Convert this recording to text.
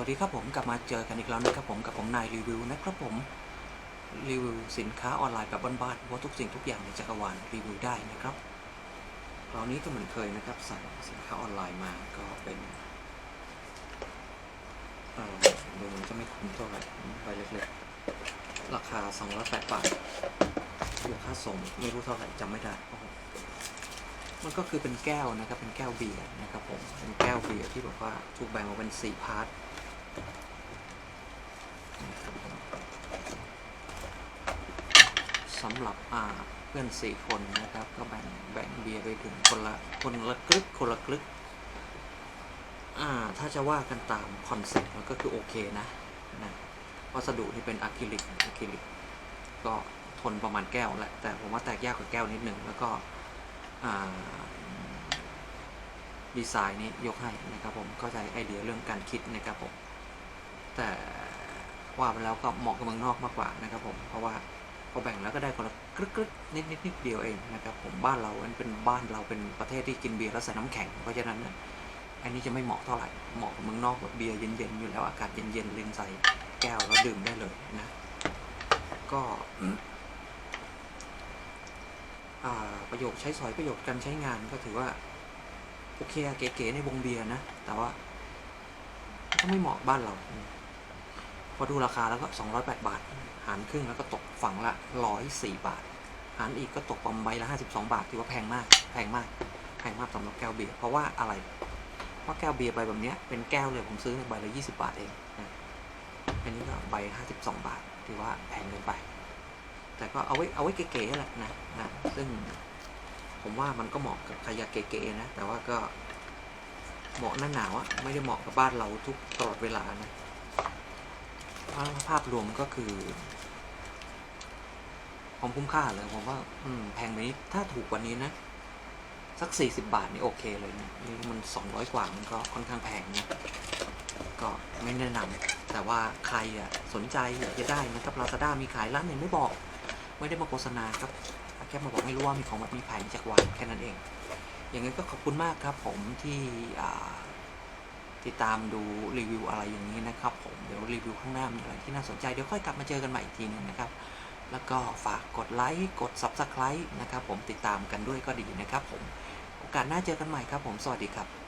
วัสดีครับผมกลับมาเจอกันอีกแล้วนะครับผมกับผมนายรีวิวนะครับผมรีวิวสินค้าออนไลน์แบบบ้านๆเพราะทุกสิ่งทุกอย่างในจักรวาลรีวิวได้นะครับคราวนี้ก็เหมือนเคยนะครับสั่งสินค้าออนไลน์มาก็เป็นเอ่อดูมันจะไม่คุ้มเท่าไหร่ใบเล็กๆ ราคา208บาทบวกค่าส่งไม่รู้เท่าไหร่จำไม่ได้มันก็คือเป็นแก้วนะครับเป็นแก้วเบียร์นะครับผมเป็นแก้วเบียร์ที่แบบว่าถูกแบ่งออกเป็นสี่พาร์ท สำหรับอ่าเพื่อนสี่คนนะครับ ก็แบ่งแบ่งเบียร์ไปถึงคนละคนละกลึกคนละกลึกอ่าถ้าจะว่ากันตามคอนเซ็ปต์มันก็คือโอเคนะนะวัสดุที่เป็นอะคริลิกอะคริลิกก็ทนประมาณแก้วแหละแต่ผมว่าแตกยากกว่าแก้วนิดหนึ่งแล้วก็อ่าดีไซน์นี้ยกให้นะครับผมเข้าใจไอเดียเรื่องการคิดนะครับผมแต่ว่าไปแล้วก็เหมาะกับเมืองนอกมากกว่านะครับผมเพราะว่า อแบ่งแล้วก็ได้คนละกรึกกนิดนิดนิดเดียวเองนะครับผมบ้านเรามันเป็นบ้านเราเป็นประเทศที่กินเบียร์แล้วใส่น้ำแข็งเพราะฉะนั้นอันนี้จะไม่เหมาะเท่าไหร่เหมาะกับเมืองนอกแบบเบียร์เย็นๆอยู่แล้วอากาศเย็นๆเล่นใส่แก้วแล้วดื่มได้เลยนะก็ประโยชน์ใช้สอยประโยชน์การใช้งานก็ถือว่าโอเคเก๋ๆในวงเบียร์นะ แต่ว่าก็ไม่เหมาะบ้านเรา พอดูราคาแล้วก็208 บาท หารครึ่งแล้วก็ตกฝั่งละ 104 บาท หารอีกก็ตกประมาณใบละ 52 บาทถือว่าแพงมาก แพงมาก แพงมากสำหรับแก้วเบียร์ เพราะว่าอะไร เพราะแก้วเบียร์ใบแบบนี้เป็นแก้วเลยผมซื้อในใบละ 20 บาทเองนะอันนี้ก็ใบ 52 บาท ถือว่าแพงเกินไป แต่ก็เอาไว้เอาไว้เก๋ๆแหละนะนะ ซึ่งผมว่ามันก็เหมาะกับใครอยากเก๋ๆนะ แต่ว่าก็เหมาะหน้าหนาวอะไม่ได้เหมาะกับบ้านเราทุกตลอดเวลานะ ภาพรวมก็คือความคุ้มค่าเลยผมว่า อืมแพงไปนิดถ้าถูกกว่านี้นะ สักสี่สิบาทนี่โอเคเลยนะนี่มันสองร้อยกว่ามันก็ค่อนข้างแพงนะก็ไม่แนะนำแต่ว่าใครอะสนใจอยากจะได้นะครับลาซาด้ามีขายร้านไหนไม่บอก ไม่ได้มาโฆษณาครับแค่มาบอกให้รู้ว่ามีของแบบมีขายในจักรวาลแค่นั้นเอง อย่างนั้นก็ขอบคุณมากครับผมที่อ่า ติดตามดูรีวิวอะไรอย่างนี้นะครับผมเดี๋ยวรีวิวข้างหน้ามีอะไรที่น่าสนใจเดี๋ยวค่อยกลับมาเจอกันใหม่อีกทีหนึงนะครับ แล้วก็ฝากกดไลค์กด Subscribe นะครับผมติดตามกันด้วยก็ดีนะครับผมโอกาสหน้าเจอกันใหม่ครับผมสวัสดีครับ